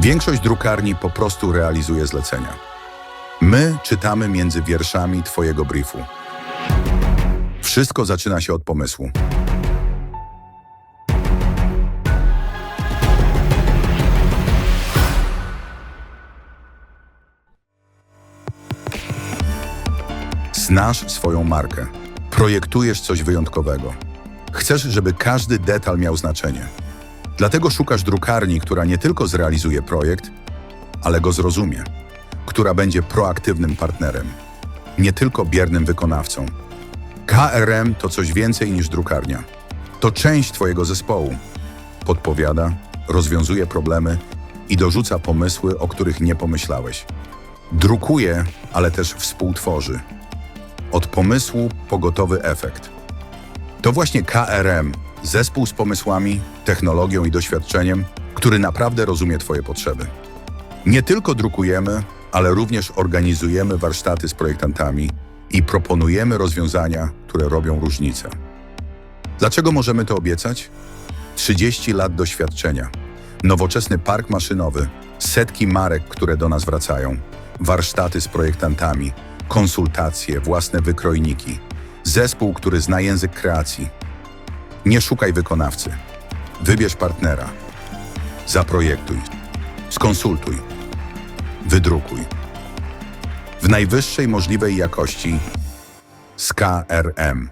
Większość drukarni po prostu realizuje zlecenia. My czytamy między wierszami Twojego briefu. Wszystko zaczyna się od pomysłu. Znasz swoją markę. Projektujesz coś wyjątkowego. Chcesz, żeby każdy detal miał znaczenie. Dlatego szukasz drukarni, która nie tylko zrealizuje projekt, ale go zrozumie, która będzie proaktywnym partnerem, nie tylko biernym wykonawcą. KRM to coś więcej niż drukarnia. To część Twojego zespołu. Podpowiada, rozwiązuje problemy i dorzuca pomysły, o których nie pomyślałeś. Drukuje, ale też współtworzy. Od pomysłu po gotowy efekt. To właśnie KRM, zespół z pomysłami, technologią i doświadczeniem, który naprawdę rozumie Twoje potrzeby. Nie tylko drukujemy, ale również organizujemy warsztaty z projektantami i proponujemy rozwiązania, które robią różnicę. Dlaczego możemy to obiecać? 30 lat doświadczenia, nowoczesny park maszynowy, setki marek, które do nas wracają, warsztaty z projektantami, konsultacje, własne wykrojniki, zespół, który zna język kreacji. Nie szukaj wykonawcy. Wybierz partnera. Zaprojektuj. Skonsultuj. Wydrukuj. W najwyższej możliwej jakości z KRM.